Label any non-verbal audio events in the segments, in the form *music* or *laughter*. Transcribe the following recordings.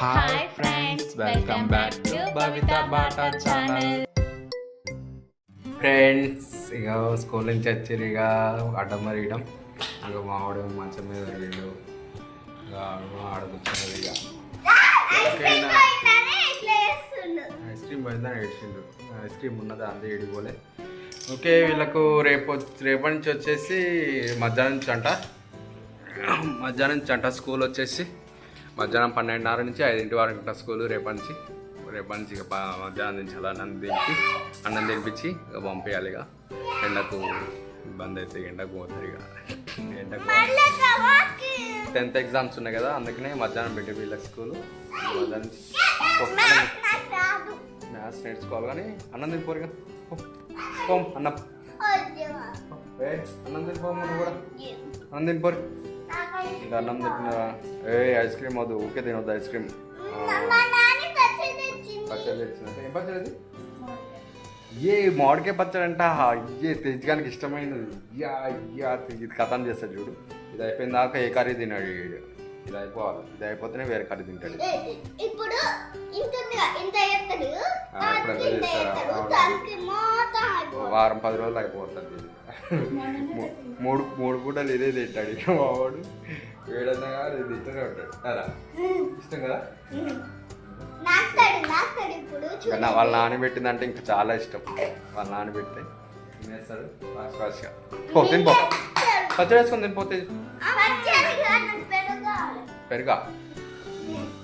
Hi friends welcome back to Bhavitha Bata channel friends ఇక school నుంచి వచ్చారు ఇక అడ్డం మరిగడం ఇక మావాడు మంచం మీద వెళ్ళాడు ఇక ఆడ కూర్చున్నది ఇక ఐస్ క్రీమ్ పోయిందని ఏడ్చిండు. ఐస్ క్రీమ్ ఉన్నది అందే ఏడిపోలే ఓకే వీళ్ళకు రేపు రేపటి నుంచి వచ్చేసి మధ్యాహ్నం నుంచి అంట. మధ్యాహ్నం నుంచి అంట స్కూల్ వచ్చేసి. మధ్యాహ్నం పన్నెండున్నర నుంచి ఐదింటి వరకు స్కూల్ రేపటి నుంచి రేపటి నుంచి ఇక మధ్యాహ్నం నుంచి అలా అన్నం తినిపి అన్నం తినిపించి ఇక పంపించాలి ఇక. ఎండకు ఇబ్బంది అయితే ఎండకు పోతారు ఇక. ఎండకు టెన్త్ ఎగ్జామ్స్ ఉన్నాయి కదా అందుకనే మధ్యాహ్నం పెట్టి వీళ్ళకి స్కూల్. మధ్యాహ్నం నుంచి మ్యాథ్స్ నేర్చుకోవాలి కానీ అన్నం తినిపోరు ఇక. పో. అన్నం. అన్నం తినిపోము కూడా. అన్నం తినిపోరు. అన్నం తింటున్నా ఏ ఐస్ క్రీమ్ వద్దు ఊకే తినొద్దు ఐస్ క్రీమ్. పచ్చడి తెచ్చినట్టు ఏం పచ్చడి అది? ఏ మామిడికాయ పచ్చడి అంట. అయ్యే తెజ్జగానికి ఇష్టమైనది. అయ్యా అయ్యా ఇది కథం చేస్తాడు చూడు. ఇది అయిపోయిన దాకా ఏ కర్రీ తినాడు. ఇది అయిపోవాలి. ఇది అయిపోతేనే వేరే కర్రీ తింటాడు. ఇప్పుడు వారం పది రోజులు అయిపోతుంది మూడు మూడు పూటలు ఇదే తింటాడు. ఇక మావాడు వేడన్నా కాదు ఇది ఇష్టమే ఉంటాడు. కదా ఇష్టం కదా? వాళ్ళ నానబెట్టిందంటే ఇంకా చాలా ఇష్టం. వాళ్ళ నానబెడితే తినేస్తాడు ఫాస్ట్ ఫాస్ట్గా తినిపో. పచ్చడి వేసుకొని తినిపోతే పెరుగా.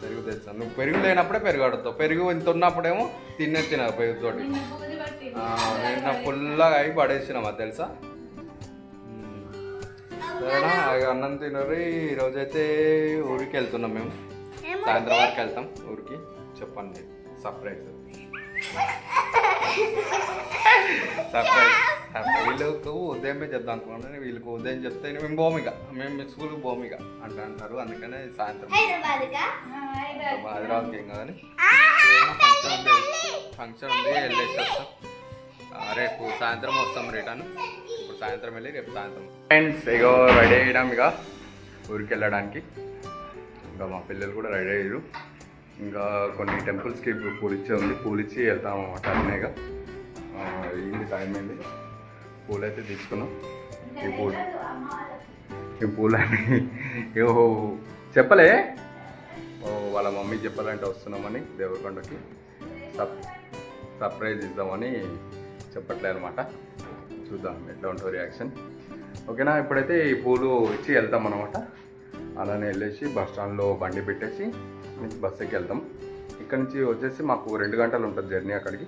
పెరుగు తెచ్చాను నువ్వు పెరుగు లేనప్పుడే పెరుగు అడుగుతావు పెరుగు ఇంత ఉన్నప్పుడేమో తినే తినదు పెరుగుతోటి నిన్న ఫుల్గా అయి పడేసినామా తెలుసా. సరేనా అన్నం తినరు. ఈరోజైతే ఊరికి వెళ్తున్నాం మేము. సాయంత్రం వరకు వెళ్తాం ఊరికి. చెప్పండి. సర్ప్రైజ్. సర్ప్రైజ్ వీళ్ళకు ఉదయమే చెప్దాం అనుకున్నాను వీళ్ళకి ఉదయం చెప్తే మేము భూమిగా మేము స్కూల్కి భూమిగా అంట అంటారు అందుకనే సాయంత్రం. హైదరాబాద్కి? ఏం కాదని? ఫంక్షన్ ఉంది. ఫంక్షన్ ఉంది వెళ్ళేసి వస్తాం. రేపు సాయంత్రం వస్తాం రిటర్న్. ఇప్పుడు సాయంత్రం వెళ్ళి రేపు సాయంత్రం. ఫ్రెండ్స్ ఇగో రెడీ అయ్యాం ఇక ఊరికి వెళ్ళడానికి ఇంకా మా పిల్లలు కూడా రెడీ అయ్యారు ఇంకా కొన్ని టెంపుల్స్కి పూలిచ్చే ఉంది. పూలిచ్చి వెళ్తాం అన్నమాట అన్నయ్యగా. అయింది టైం అయింది. పూలు అయితే తీసుకున్నాం. ఈ పూలు. ఈ పూలని *laughs* ఏవో చెప్పలే? ఓ వాళ్ళ మమ్మీ చెప్పాలంటే వస్తున్నామని దేవరకొండకి. సప్ సర్ప్రైజ్ ఇద్దామని చెప్పట్లే అనమాట చూద్దాం ఎట్లా ఉంటుందో రియాక్షన్. ఓకేనా? ఇప్పుడైతే ఈ పూలు ఇచ్చి వెళ్తాం అనమాట అలానే వెళ్ళేసి బస్ స్టాండ్లో బండి పెట్టేసి నుంచి బస్ ఎక్కి వెళ్తాం. ఇక్కడ నుంచి వచ్చేసి మాకు రెండు గంటలు ఉంటుంది జర్నీ అక్కడికి.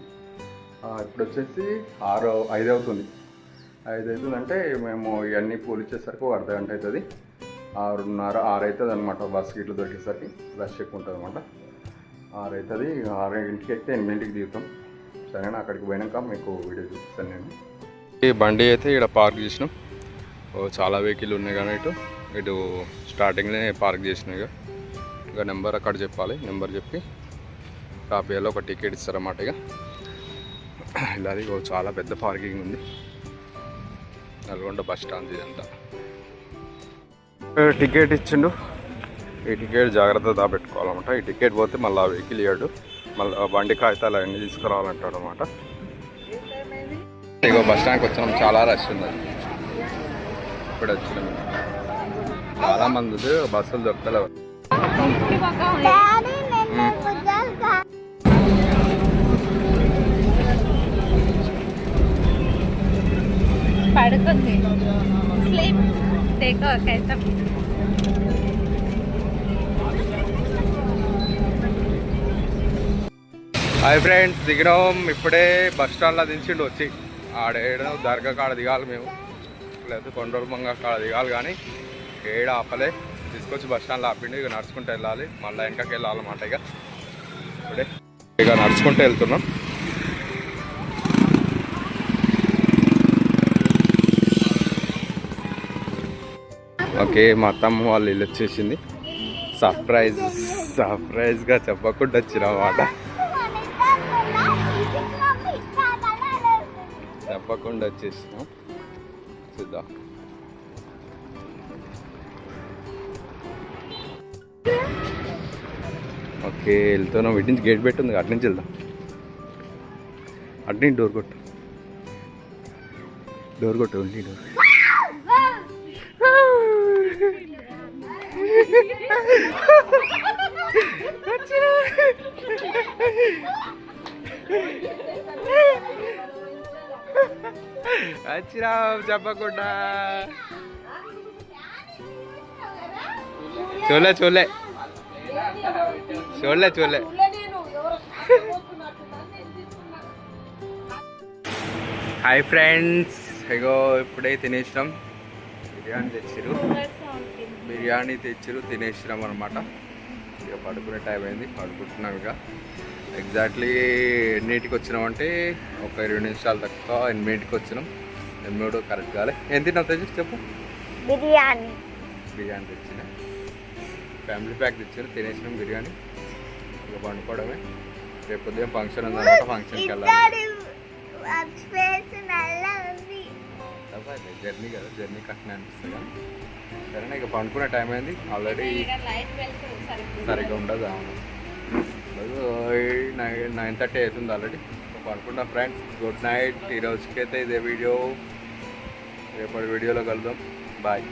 ఇప్పుడు వచ్చేసి ఆరు ఐదు అవుతుంది. ఐదు అవుతుందంటే మేము ఇవన్నీ పూలు ఇచ్చేసరికి ఒక అర్ధ గంట అవుతుంది. ఆరున్నర ఆరు అవుతుంది అనమాట బస్ ఇట్లా దొరికేసరికి. రష్ ఎక్కువ ఉంటుంది అనమాట ఆరు అవుతుంది. ఆరు ఇంటికి ఎక్కితే ఎనిమిదింటికి దిగుతాం. సరేనా? అక్కడికి పోయినాక మీకు వీడియో చూపిస్తాను నేను. ఈ బండి అయితే ఇక్కడ పార్క్ చేసినాం. చాలా వెహికల్ ఉన్నాయి కానీ ఇటు. ఇటు స్టార్టింగ్లోనే పార్క్ చేసినాం ఇక ఇక నెంబర్ అక్కడ చెప్పాలి. నెంబర్ చెప్పి కాపీలో ఒక టికెట్ ఇస్తారన్నమాట ఇక. ఇలా అది చాలా పెద్ద పార్కింగ్ ఉంది. నల్గొండ బస్ స్టాండ్ ఇదంతా. టికెట్ ఇచ్చిండు? ఈ టికెట్ జాగ్రత్త దాపెట్టుకోవాలన్నమాట. ఈ టికెట్ పోతే మళ్ళీ ఆ వెహికల్ ఇవ్వడు మళ్ళీ బండి కాగితాలు అవన్నీ తీసుకురావాలంటాడు అనమాట ఇగో బస్ స్టాండ్కి వచ్చినాం. చాలా రష్ ఉంది. ఇప్పుడు వచ్చినాం. చాలా మంది ఉంది, బస్సులు దొరకలేవు పడుకుంది. స్లీప్ టేక్ ఫ్రెండ్స్ దిగినాం ఇప్పుడే బస్ స్టాండ్లో దించిండు వచ్చి. ఆడేడ దర్గా కాడ దిగాలి మేము. లేకపోతే కొండలమంగ కాడ దిగాలి కానీ ఏడ ఆపలే. తీసుకొచ్చి బస్ స్టాండ్లో ఆపిండు ఇక నడుచుకుంటూ వెళ్ళాలి. మళ్ళీ వెనకకి వెళ్ళాలన్నమాట ఇక. ఇప్పుడే ఇక నడుచుకుంటూ వెళ్తున్నాం. ఓకే మా అత్తమ్మ వాళ్ళు ఇల్లు వచ్చేసింది. సర్ప్రైజ్ సర్ప్రైజ్గా చెప్పకుండా వచ్చిన మాట చెప్పకుండా వచ్చేసినాం. చూద్దాం. ఓకే వెళ్తున్నాం. ఇటు నుంచి గేట్ పెట్టుంది అటు నుంచి వెళ్దాం. అటు నుంచి డోర్ కొట్టు. డోర్ కొట్టు ఓన్లీ డోర్. చెప్పకుండా. చూలే చూలే. చూడలే చూడలే. *laughs* Hi friends. ఇగో ఇప్పుడే తినేసినాం. బిర్యానీ తెచ్చిరు బిర్యానీ తెచ్చిరు తినేసినాం అనమాట ఇక పడుకునే టైం అయింది. పడుకుంటున్నాం ఇక. ఎగ్జాక్ట్లీ ఎన్నింటికి వచ్చినామంటే ఒక ఇరవై నిమిషాలు తక్కువ ఎనిమిదింటికి వచ్చినాం. ఎనిమిది కరెక్ట్ కాలే ఏం తిన్నావు తెచ్చి చెప్పు. బిర్యానీ. బిర్యానీ తెచ్చిన. ఫ్యామిలీ ప్యాక్ తెచ్చారు తినేసినాం బిర్యానీ. ఇక పండుకోవడమే. రేపు ఉదయం ఫంక్షన్ ఉందన్నమాట ఫంక్షన్కి వెళ్ళాలి. ఉంది. జర్నీ కదా జర్నీ కట్టిన అనిపిస్తుంది కానీ. సరేనా ఇక పండుకునే టైం అయింది. ఆల్రెడీ సరిగ్గా ఉండదు. అవును. నైన్ నైన్ థర్టీ అవుతుంది ఆల్రెడీ పండుకుంటా ఫ్రెండ్స్ గుడ్ నైట్ ఈ రోజుకైతే ఇదే వీడియో రేపటి వీడియోలో కలుద్దాం. బాయ్